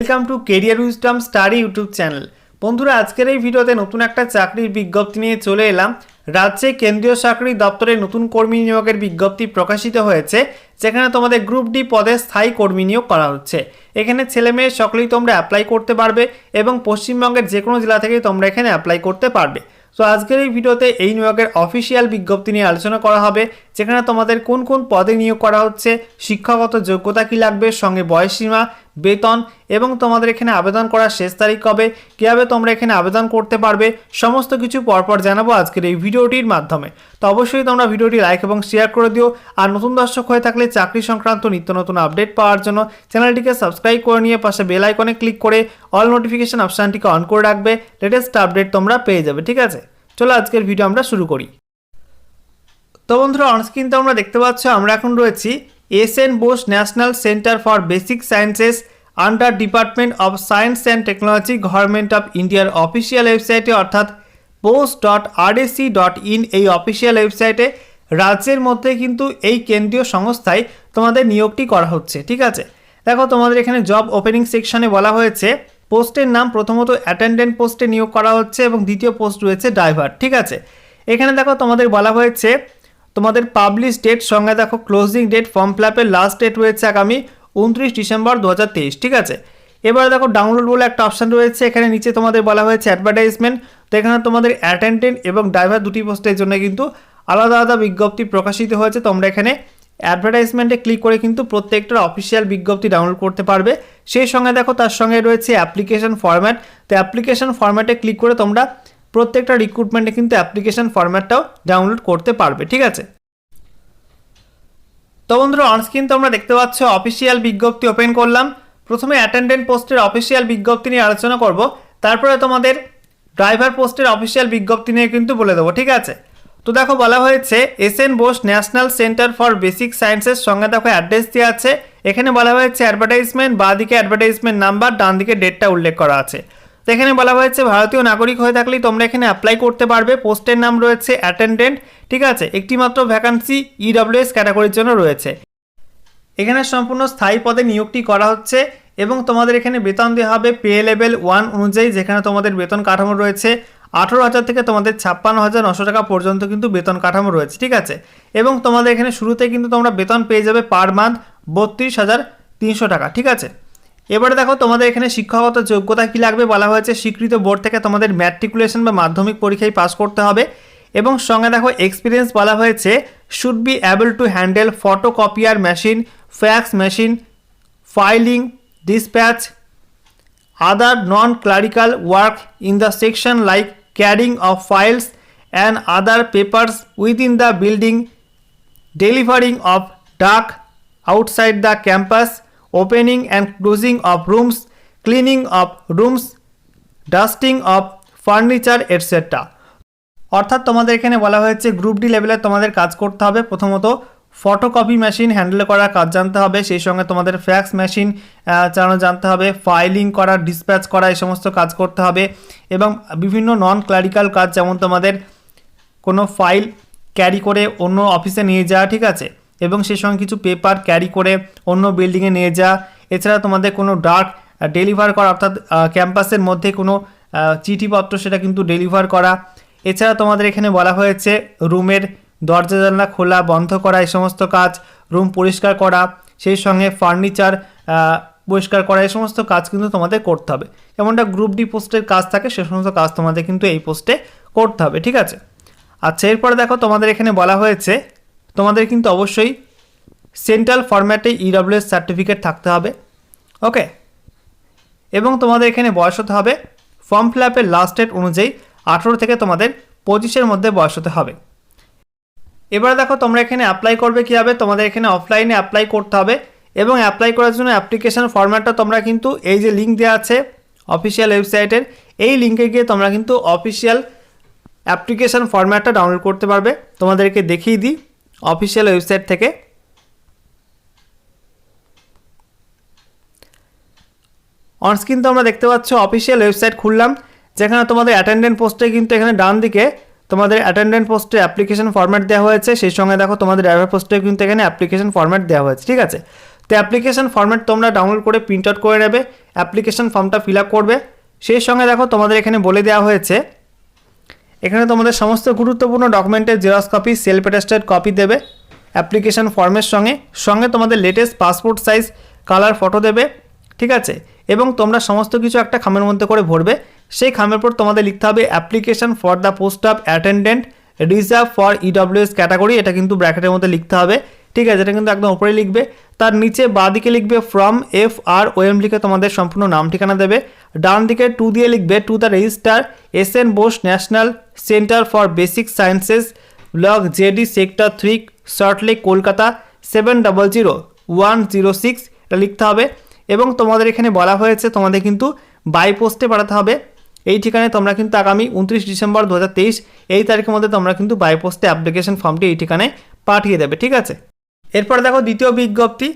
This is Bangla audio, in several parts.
Welcome to career wisdom study YouTube channel বন্ধুরা, আজকের এই ভিডিওতে নতুন একটা চাকরির বিজ্ঞপ্তি নিয়ে চলে এলাম। রাজ্যে কেন্দ্রীয় চাকরি দপ্তরে নতুন কর্মী নিয়োগের বিজ্ঞপ্তি প্রকাশিত হয়েছে, যেখানে তোমাদের গ্রুপ ডি পদে স্থায়ী কর্মী নিয়োগ করা হচ্ছে। এখানে ছেলে মেয়ে সকলেই তোমরা অ্যাপ্লাই করতে পারবে এবং পশ্চিমবঙ্গের যে কোনো জেলা থেকে তোমরা এখানে অ্যাপ্লাই করতে পারবে। তো আজকের এই ভিডিওতে এই নিয়োগের অফিসিয়াল বিজ্ঞপ্তি নিয়ে আলোচনা করা হবে, যেখানে তোমাদের কোন কোন পদে নিয়োগ করা হচ্ছে, শিক্ষাগত যোগ্যতা কী লাগবে, সঙ্গে বয়সসীমা বেতন এবং তোমাদের এখানে আবেদন করার শেষ তারিখ কবে, কীভাবে তোমরা এখানে আবেদন করতে পারবে, সমস্ত কিছু পরপর জানাব আজকের এই ভিডিওটির মাধ্যমে। তো অবশ্যই তোমরা ভিডিওটি লাইক এবং শেয়ার করে দিও, আর নতুন দর্শক হয়ে থাকলে চাকরি সংক্রান্ত নিত্য নতুন আপডেট পাওয়ার জন্য চ্যানেলটিকে সাবস্ক্রাইব করে নিয়ে পাশে বেল আইকনে ক্লিক করে অল নোটিফিকেশন অপশানটিকে অন করে রাখবে লেটেস্ট আপডেট তোমরা পেয়ে যাবে, ঠিক আছে? চলো আজকের ভিডিও আমরা শুরু করি। তো বন্ধুরা অনস্ক্রিন তো আমরা দেখতে পাচ্ছ, আমরা এখন রয়েছি S N Bose national centre for basic sciences under department of science and technology government of ইন্ডিয়ার অফিসিয়াল ওয়েবসাইটে, অর্থাৎ Bose dot RAC dot in এই অফিসিয়াল ওয়েবসাইটে, রাজ্যের মধ্যে কিন্তু এই কেন্দ্রীয় সংস্থায় তোমাদের নিয়োগটি করা হচ্ছে, ঠিক আছে? দেখো, তোমাদের এখানে জব ওপেনিং সেকশনে বলা হয়েছে, পোস্টের নাম প্রথমত অ্যাটেন্ডেন্ট পোস্টে নিয়োগ করা হচ্ছে এবং দ্বিতীয় পোস্ট রয়েছে ড্রাইভার ঠিক আছে? এখানে দেখো, তোমাদের বলা হয়েছে তোমাদের পাবলিশ ডেট সঙ্গে দেখো ক্লোজিং ডেট ফর্ম ফিলাপের লাস্ট ডেট রয়েছে আগামী উনত্রিশ ডিসেম্বর দু হাজার তেইশ, ঠিক আছে? এবারে দেখো ডাউনলোড বলে একটা অপশান রয়েছে, এখানে নিচে তোমাদের বলা হয়েছে অ্যাডভার্টাইজমেন্ট তো এখানে তোমাদের অ্যাটেন্ডেন্ট এবং ড্রাইভার দুটি পোস্টের জন্য কিন্তু আলাদা আলাদা বিজ্ঞপ্তি প্রকাশিত হয়েছে, তোমরা এখানে অ্যাডভার্টাইজমেন্টে ক্লিক করে কিন্তু প্রত্যেকটার অফিসিয়াল বিজ্ঞপ্তি ডাউনলোড করতে পারবে। সেই সঙ্গে দেখো তার সঙ্গে রয়েছে অ্যাপ্লিকেশন ফরম্যাট তো অ্যাপ্লিকেশন ফরম্যাটে ক্লিক করে তোমরা প্রত্যেকটা রিক্রুটমেন্টে কিন্তু অ্যাপ্লিকেশন ফর্ম্যাটটাও ডাউনলোড করতে পারবে, ঠিক আছে? তো বন্ধুরা অনস্ক্রিন তোমরা দেখতে পাচ্ছ অফিসিয়াল বিজ্ঞপ্তি ওপেন করলাম। প্রথমে অ্যাটেন্ডেন্ট পোস্টের অফিসিয়াল বিজ্ঞপ্তি নিয়ে আলোচনা করব। তারপরে তোমাদের ড্রাইভার পোস্টের অফিসিয়াল বিজ্ঞপ্তি নিয়ে কিন্তু বলে দেবো, ঠিক আছে? তো দেখো, বলা হয়েছে S N Bose national centre for basic সায়েন্সের সঙ্গে দেখো অ্যাড্রেস দেওয়া আছে। এখানে বলা হয়েছে অ্যাডভার্টাইজমেন্ট বা দিকে অ্যাডভার্টাইজমেন্ট নাম্বার ডান দিকে ডেটটা উল্লেখ করা আছে। এখানে বলা হয়েছে, ভারতীয় নাগরিক হয়ে থাকলেই তোমরা এখানে অ্যাপ্লাই করতে পারবে। পোস্টের নাম রয়েছে অ্যাটেন্ডেন্ট ঠিক আছে? একটি মাত্র ভ্যাকান্সি ইডব্লিউএস ক্যাটাগরির জন্য রয়েছে। এখানে সম্পূর্ণ স্থায়ী পদে নিয়োগটি করা হচ্ছে এবং তোমাদের এখানে বেতন দেওয়া হবে পে লেভেল ওয়ান অনুযায়ী, যেখানে তোমাদের বেতন কাঠামো রয়েছে। আঠেরো হাজার থেকে তোমাদের ছাপ্পান্ন হাজার নশো টাকা পর্যন্ত কিন্তু বেতন কাঠামো রয়েছে, ঠিক আছে? এবং তোমাদের এখানে শুরুতে কিন্তু তোমরা বেতন পেয়ে যাবে পার মান্থ বত্রিশ হাজার তিনশো টাকা, ঠিক আছে? এবারে দেখো তোমাদের এখানে শিক্ষাগত যোগ্যতা কী লাগবে বলা হয়েছে। স্বীকৃত বোর্ড থেকে তোমাদের ম্যাট্রিকুলেশন বা মাধ্যমিক পরীক্ষায় পাস করতে হবে। এবং সঙ্গে দেখো এক্সপিরিয়েন্স বলা হয়েছে should be able to handle photocopier machine fax machine filing dispatch other non-clerical work in the section like carrying of files and other papers within the building delivering of dak outside the campus, opening and closing of rooms, cleaning of rooms, dusting of furniture, etc. অর্থাৎ তোমাদের এখানে বলা হয়েছে গ্রুপ ডি লেভেলে তোমাদের কাজ করতে হবে। প্রথমত ফটোকপি মেশিন হ্যান্ডেল করার কাজ জানতে হবে। সেই সঙ্গে তোমাদের ফ্যাক্স মেশিন চালানো জানতে হবে। ফাইলিং করা ডিসপ্যাচ করা এই সমস্ত কাজ করতে হবে। এবং বিভিন্ন নন ক্লারিক্যাল কাজ যেমন তোমাদের কোনো ফাইল ক্যারি করে অন্য অফিসে নিয়ে যাওয়া ঠিক আছে? এবং সেই সঙ্গে কিছু পেপার ক্যারি করে অন্য বিল্ডিংয়ে নিয়ে যাওয়া। এছাড়া তোমাদের কোনো ডার্ক ডেলিভার করা, অর্থাৎ ক্যাম্পাসের মধ্যে কোনো চিঠিপত্র সেটা কিন্তু ডেলিভার করা। এছাড়া তোমাদের এখানে বলা হয়েছে রুমের দরজা জানলা খোলা, বন্ধ করা, এই সমস্ত কাজ। রুম পরিষ্কার করা, সেই সঙ্গে ফার্নিচার পরিষ্কার করা, এই সমস্ত কাজ কিন্তু তোমাদের করতে হবে। যেমনটা গ্রুপ ডি পোস্টের কাজ থাকে, সে সমস্ত কাজ তোমাদের কিন্তু এই পোস্টে করতে হবে, ঠিক আছে? আচ্ছা এরপরে দেখো তোমাদের এখানে বলা হয়েছে তোমাদের কিন্তু অবশ্যই সেন্ট্রাল ফরম্যাটে ইডব্লিউএস সার্টিফিকেট থাকতে হবে ওকে এবং তোমাদের এখানে বয়স হতে হবে ফর্ম ফিল আপের লাস্ট ডেট অনুযায়ী আঠেরো থেকে তোমাদের পঁচিশের মধ্যে বয়স হতে হবে। এবার দেখো তোমরা এখানে অ্যাপ্লাই করবে কীভাবে, তোমাদের এখানে অফলাইনে অ্যাপ্লাই করতে হবে, এবং অ্যাপ্লাই করার জন্য অ্যাপ্লিকেশন ফরম্যাটটা তোমরা কিন্তু এই যে লিঙ্ক দেওয়া আছে অফিসিয়াল ওয়েবসাইটের এই লিঙ্কে গিয়ে তোমরা কিন্তু অফিসিয়াল অ্যাপ্লিকেশন ফরম্যাটটা ডাউনলোড করতে পারবে। তোমাদেরকে দেখিয়ে দিই। অফিসিয়াল ওয়েবসাইট থেকে। অনস্ক্রিন তো আমরা দেখতে পাচ্ছ, অফিসিয়াল ওয়েবসাইট খুললাম, যেখানে তোমাদের অ্যাটেন্ডেন্ট পোস্টে কিন্তু এখানে ডান দিকে তোমাদের অ্যাটেন্ডেন্ট পোস্টে অ্যাপ্লিকেশন ফর্ম্যাট দেওয়া হয়েছে, সেই সঙ্গে দেখো তোমাদের ড্রাইভার পোস্টে কিন্তু এখানে অ্যাপ্লিকেশন ফর্ম্যাট দেওয়া হয়েছে, ঠিক আছে? তো অ্যাপ্লিকেশন ফর্ম্যাট তোমরা ডাউনলোড করে প্রিন্ট আউট করে নেবে অ্যাপ্লিকেশন ফর্মটা ফিল আপ করবে, সেই সঙ্গে দেখো তোমাদের এখানে বলে দেওয়া হয়েছে এখানে তোমাদের সমস্ত গুরুত্বপূর্ণ ডকুমেন্টের xerox copy self attested copy দেবে অ্যাপ্লিকেশান ফর্মের সঙ্গে সঙ্গে তোমাদের latest passport size colour photo দেবে, ঠিক আছে? এবং তোমরা সমস্ত কিছু একটা খামের মধ্যে করে ভরবে, সেই খামের পর তোমাদের লিখতে হবে application for the post of attendant reserve for EWS category এটা কিন্তু ব্র্যাকেটের মধ্যে লিখতে হবে। ঠিক আছে, এটা কিন্তু একদম উপরে লিখবে। তার নিচে বাঁ দিকে লিখবে ফ্রম এফ আর ওএম লিখে তোমাদের সম্পূর্ণ নাম ঠিকানা দেবে। ডান দিকে টু দিয়ে লিখবে to the registrar S N Bose national centre for basic sciences block JD sector three Salt Lake Kolkata seven double zero one zero six এটা লিখতে হবে। এবং তোমাদের এখানে বলা হয়েছে, তোমাদের কিন্তু বাই পোস্টে পাঠাতে হবে। এই ঠিকানায় তোমরা কিন্তু আগামী উনত্রিশ ডিসেম্বর দু হাজার তেইশ, এই তারিখের মধ্যে তোমরা কিন্তু বাই পোস্টে অ্যাপ্লিকেশন ফর্মটি এই ঠিকানায় পাঠিয়ে দেবে, ঠিক আছে? এরপর দেখো দ্বিতীয় বিজ্ঞপ্তি।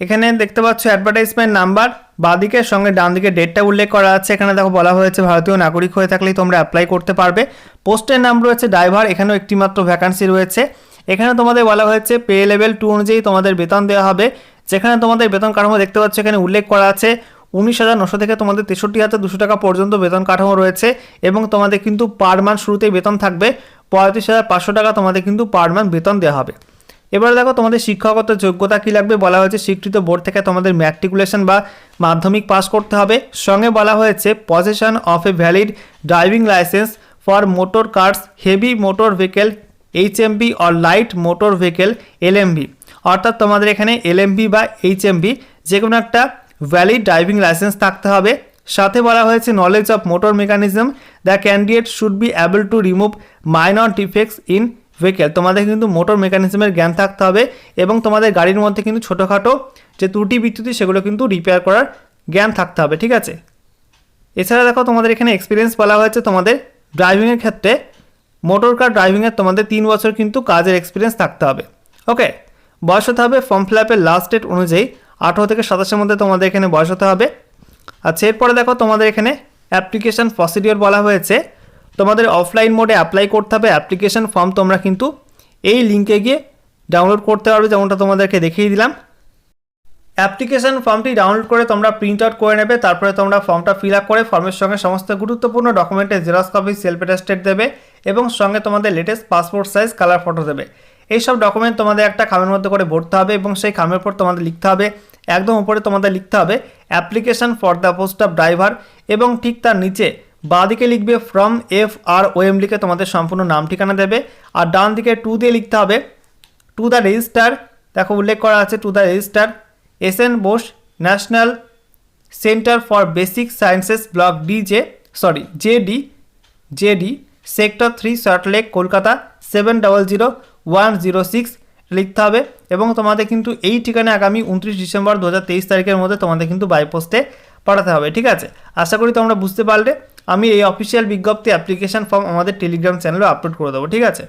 এখানে দেখতে পাচ্ছ অ্যাডভার্টাইজমেন্ট নাম্বার বাঁদিকের সঙ্গে ডান দিকে ডেটটা উল্লেখ করা আছে। এখানে দেখো বলা হয়েছে, ভারতীয় নাগরিক হয়ে থাকলেই তোমরা অ্যাপ্লাই করতে পারবে। পোস্টের নাম রয়েছে ড্রাইভার এখানেও একটি মাত্র ভ্যাকান্সি রয়েছে। এখানে তোমাদের বলা হয়েছে পে লেভেল টু অনুযায়ী তোমাদের বেতন দেওয়া হবে। যেখানে তোমাদের বেতন কাঠামো দেখতে পাচ্ছ, এখানে উল্লেখ করা আছে, উনিশ হাজার নশো থেকে তোমাদের তেষট্টি হাজার দুশো টাকা পর্যন্ত বেতন কাঠামো রয়েছে এবং তোমাদের কিন্তু পার মান্থ শুরুতেই বেতন থাকবে। পঁয়ত্রিশ হাজার পাঁচশো টাকা তোমাদের কিন্তু পার মান্থ বেতন দেওয়া হবে। এবারে দেখো তোমাদের শিক্ষাগত যোগ্যতা কী লাগবে? বলা হয়েছে স্বীকৃত বোর্ড থেকে তোমাদের ম্যাট্রিকুলেশন বা মাধ্যমিক পাস করতে হবে। সঙ্গে বলা হয়েছে possession of a valid driving licence for motor cars heavy motor vehicle H HMV or light motor vehicle LMV অর্থাৎ তোমাদের এখানে এলএমভি বা এইচএমভি যে কোনো একটা ভ্যালিড ড্রাইভিং লাইসেন্স থাকতে হবে। সাথে বলা হয়েছে knowledge of motor mechanism the candidate should be able to remove minor defects in vehicle তোমাদের কিন্তু মোটর মেকানিজমের জ্ঞান থাকতে হবে এবং তোমাদের গাড়ির মধ্যে কিন্তু ছোটোখাটো যে ত্রুটি বিচ্যুতি সেগুলো কিন্তু রিপেয়ার করার জ্ঞান থাকতে হবে, ঠিক আছে? এছাড়া দেখো তোমাদের এখানে এক্সপিরিয়েন্স বলা হয়েছে তোমাদের ড্রাইভিংয়ের ক্ষেত্রে মোটর কার ড্রাইভিংয়ের তোমাদের তিন বছর কিন্তু কাজের এক্সপিরিয়েন্স থাকতে হবে ওকে বয়স হতে হবে ফর্ম ফিল আপের লাস্ট ডেট অনুযায়ী, আঠেরো থেকে সাতাশের মধ্যে তোমাদের এখানে বয়স হতে হবে। আচ্ছা এরপরে দেখো তোমাদের এখানে অ্যাপ্লিকেশন প্রসিডিওর বলা হয়েছে তোমাদের অফলাইন মোডে অ্যাপ্লাই করতে হবে অ্যাপ্লিকেশন ফর্ম তোমরা কিন্তু এই লিঙ্কে গিয়ে ডাউনলোড করতে পারবে, যেমনটা তোমাদেরকে দেখিয়ে দিলাম। অ্যাপ্লিকেশন ফর্মটি ডাউনলোড করে তোমরা প্রিন্ট আউট করে নেবে, তারপরে তোমরা ফর্মটা ফিল আপ করে ফর্মের সঙ্গে সমস্ত গুরুত্বপূর্ণ ডকুমেন্টের জেরক্স কপি সেলফ অ্যাটেস্টেড দেবে এবং সঙ্গে তোমাদের latest passport size colour photo দেবে। এইসব ডকুমেন্ট তোমাদের একটা খামের মধ্যে করে ভরতে হবে এবং সেই খামের পর তোমাদের লিখতে হবে, একদম উপরে তোমাদের লিখতে হবে application for the post of driver এবং ঠিক তার নিচে বাঁদিকে লিখবে ফ্রম এফ আর ওএম লিখে তোমাদের সম্পূর্ণ নাম ঠিকানা দেবে। আর ডান দিকে টু দিয়ে লিখতে হবে টু দ্য রেজিস্টার দেখো উল্লেখ করা আছে to the registrar S N Bose national centre for basic sciences block D J sorry J D J D sector three Salt Lake Kolkata seven double zero one zero six লিখতে হবে। এবং তোমাদের কিন্তু এই ঠিকানা আগামী উনত্রিশ ডিসেম্বর দু হাজার তেইশ তারিখের মধ্যে তোমাদের কিন্তু বাই পোস্টে পাঠাতে হবে, ঠিক আছে? আশা করি তোমরা বুঝতে পারলে। আমি এই অফিসিয়াল বিজ্ঞপ্তি অ্যাপ্লিকেশন ফর্ম আমাদের টেলিগ্রাম চ্যানেলে আপলোড করে দেবো ঠিক আছে?